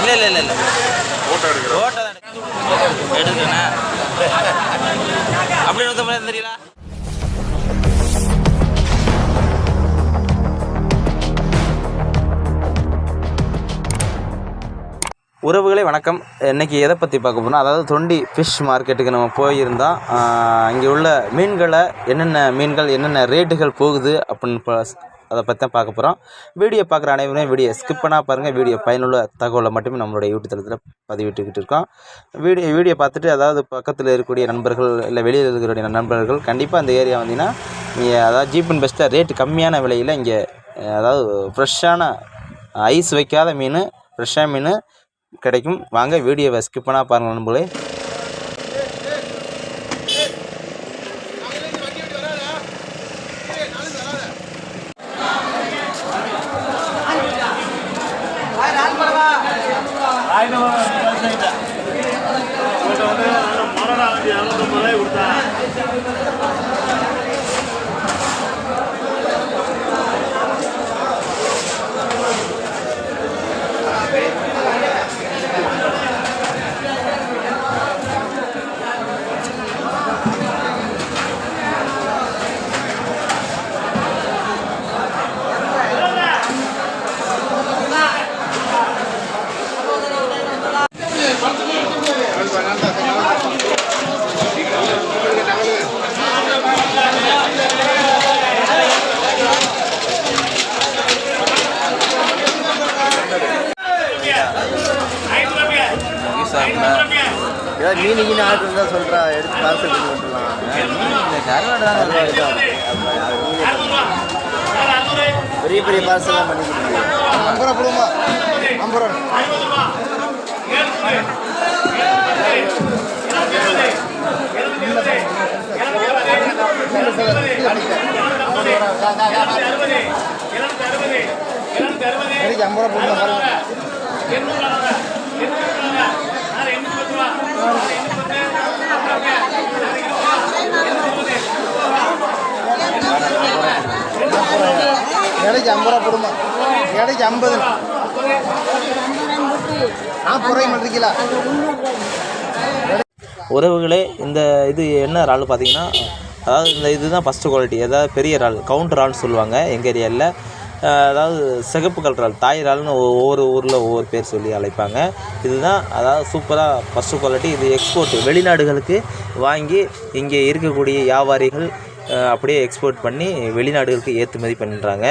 இல்லை இல்லை இல்லை இல்லை. ஃபோட்டோ எடுக்கிறோம் ஓட்டை தான் எடுக்கிறேண்ணே தெரியல உறவுகளே வணக்கம். இன்னைக்கு எதை பற்றி பார்க்க போகிறோம் அதாவது தொண்டி ஃபிஷ் மார்க்கெட்டுக்கு நம்ம போயிருந்தோம். இங்கே உள்ள மீன்களை என்னென்ன மீன்கள் என்னென்ன ரேட்டுகள் போகுது அப்படின்னு அதை பற்றி தான் பார்க்க போகிறோம் வீடியோ பார்க்குற அனைவரும் வீடியோ ஸ்கிப் பண்ணால் பாருங்கள் வீடியோ பயனுள்ள தகவலை மட்டுமே நம்மளுடைய யூடியூப் தளத்தில் பதிவிட்டுக்கிட்டு இருக்கோம். வீடியோ வீடியோ பார்த்துட்டு அதாவது பக்கத்தில் இருக்கக்கூடிய நண்பர்கள் இல்லை வெளியில் இருக்கக்கூடிய நண்பர்கள் கண்டிப்பாக அந்த ஏரியா வந்தீங்கன்னா நீங்கள் அதாவது ஜீப் அண்ட் பெஸ்ட்டில் ரேட்டு கம்மியான விலையில் இங்கே அதாவது ஃப்ரெஷ்ஷான ஐஸ் வைக்காத மீன் ஃப்ரெஷ்ஷாக மீன் கிடைக்கும். வாங்க வீடியோவை ஸ்கிப் பண்ணால் பாருங்கள் நண்பர்களே. ஏதாவது மீன் கீன் ஆர்டர் இருந்தால் சொல்கிறா எடுத்து பார்சல் பண்ணி விட்டுலாம் பெரிய பெரிய பார்சல்லாம் பண்ணி கொடுங்க ஐம்பது ரூபா. போடுமா போடுமா பாருங்க. இடைக்கு ஐம்பது ரூபா போடுமா இடைக்கு ஐம்பது. நாற்பது ரூபாய்க்கு மாட்டிருக்கீங்களா உறவுகளே இந்த இது என்ன இறால் பார்த்தீங்கன்னா அதாவது இந்த இதுதான் ஃபஸ்ட்டு குவாலிட்டி அதாவது பெரிய இறால் கவுண்டர் இறால்னு சொல்லுவாங்க. எங்கள் ஏரியாவில் அதாவது சிகப்பு கல்றால் தாயிரால்னு ஒவ்வொரு ஊரில் ஒவ்வொரு பேர் சொல்லி அழைப்பாங்க. இதுதான் அதாவது சூப்பராக ஃபஸ்ட்டு குவாலிட்டி இது எக்ஸ்போர்ட் வெளிநாடுகளுக்கு வாங்கி இங்கே இருக்கக்கூடிய வியாபாரிகள் அப்படியே எக்ஸ்போர்ட் பண்ணி வெளிநாடுகளுக்கு ஏற்றுமதி பண்ணுறாங்க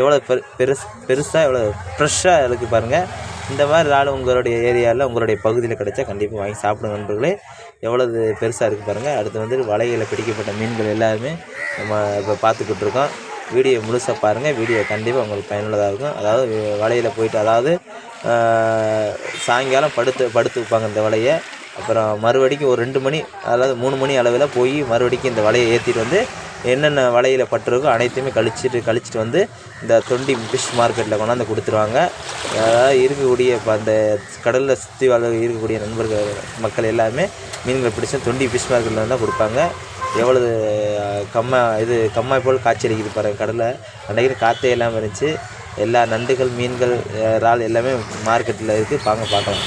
எவ்வளோ பெரு பெருசு பெருசாக எவ்வளோ ஃப்ரெஷ்ஷாக இருக்குது பாருங்கள் இந்த மாதிரி இறால் உங்களுடைய ஏரியாவில் உங்களுடைய பகுதியில் கிடைச்சா கண்டிப்பாக வாங்கி சாப்பிடுங்க நண்பர்களே. எவ்வளவு பெருசாக இருக்குது பாருங்கள் அடுத்து வந்து வலையில் பிடிக்கப்பட்ட மீன்கள் எல்லாருமே நம்ம இப்போ பார்த்துக்கிட்டு இருக்கோம். வீடியோ முழுசாக பாருங்கள் வீடியோ கண்டிப்பாக உங்களுக்கு பயனுள்ளதாக இருக்கும். அதாவது வலையில் போயிட்டு அதாவது சாயங்காலம் படுத்து படுத்துப்பாங்க இந்த வலையை. அப்புறம் மறுபடிக்கும் ஒரு ரெண்டு மணி அதாவது மூணு மணி அளவில் போய் மறுபடிக்கும் இந்த வலையை ஏற்றிட்டு வந்து என்னென்ன வலையில் பட்டிருக்கோ அனைத்தையுமே கழிச்சிட்டு கழிச்சிட்டு வந்து இந்த தொண்டி ஃபிஷ் மார்க்கெட்டில் கொண்டாந்து கொடுத்துருவாங்க. அதாவது இருக்கக்கூடிய இப்போ அந்த கடலில் சுற்றி வாழ இருக்கக்கூடிய நண்பர்கள் மக்கள் எல்லாமே மீன்கள் பிடிச்ச தொண்டி ஃபிஷ் மார்க்கெட்டில் தான் கொடுப்பாங்க. எவ்வளவு கம்மா இது கம்மாய் போல் காட்சி அடிக்குது பாருங்க கடலில். அன்றைக்கு காற்றே இல்லாமல் இருந்துச்சு. எல்லா நண்டுகள் மீன்கள் இறால் எல்லாமே மார்க்கெட்டில் இருக்குது வாங்க பார்க்கலாம்.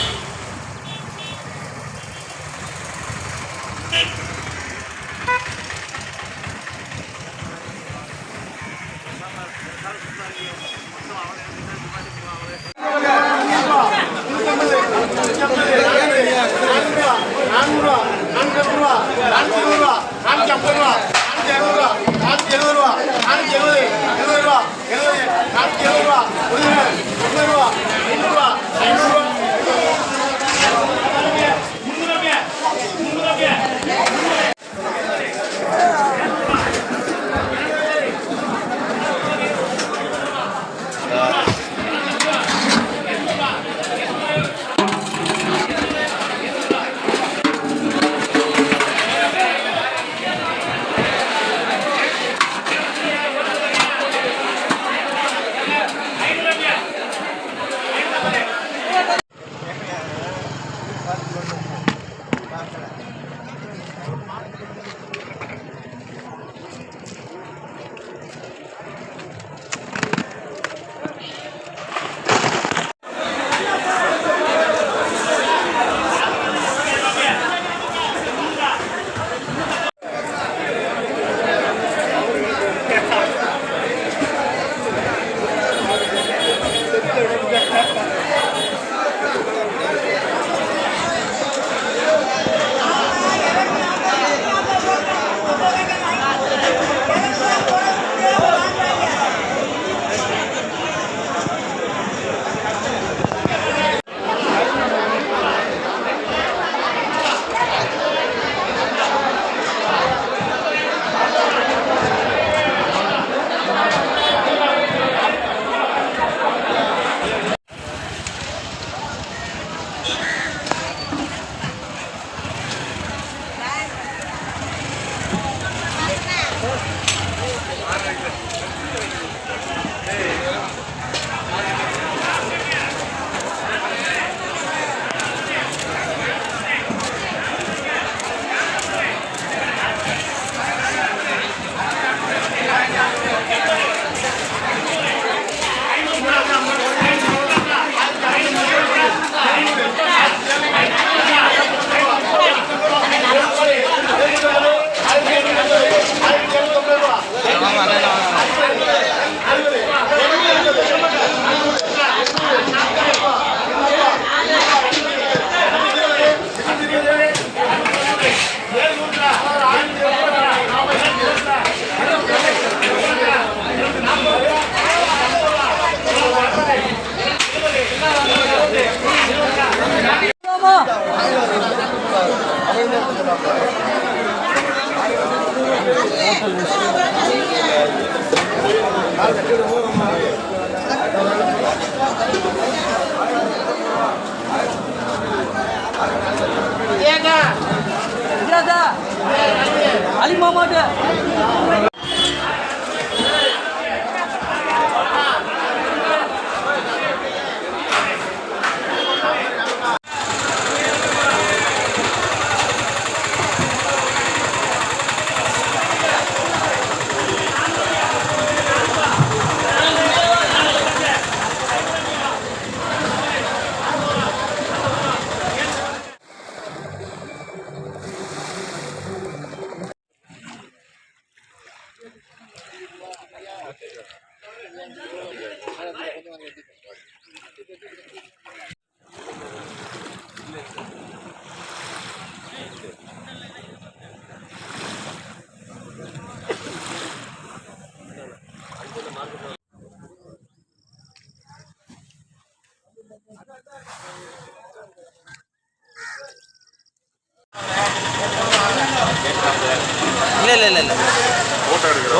द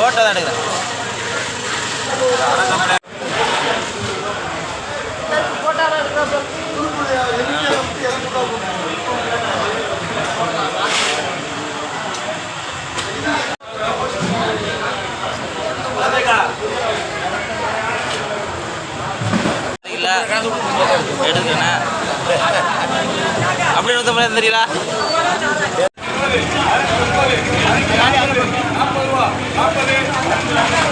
ஓட்டை தான் எடுக்கிறேன். எடுக்கிறேன். எடுக்கிறேண்ணே அப்படி நூற்றம்பது ரூபாய் தெரியல நாற்பது ரூபா நாற்பது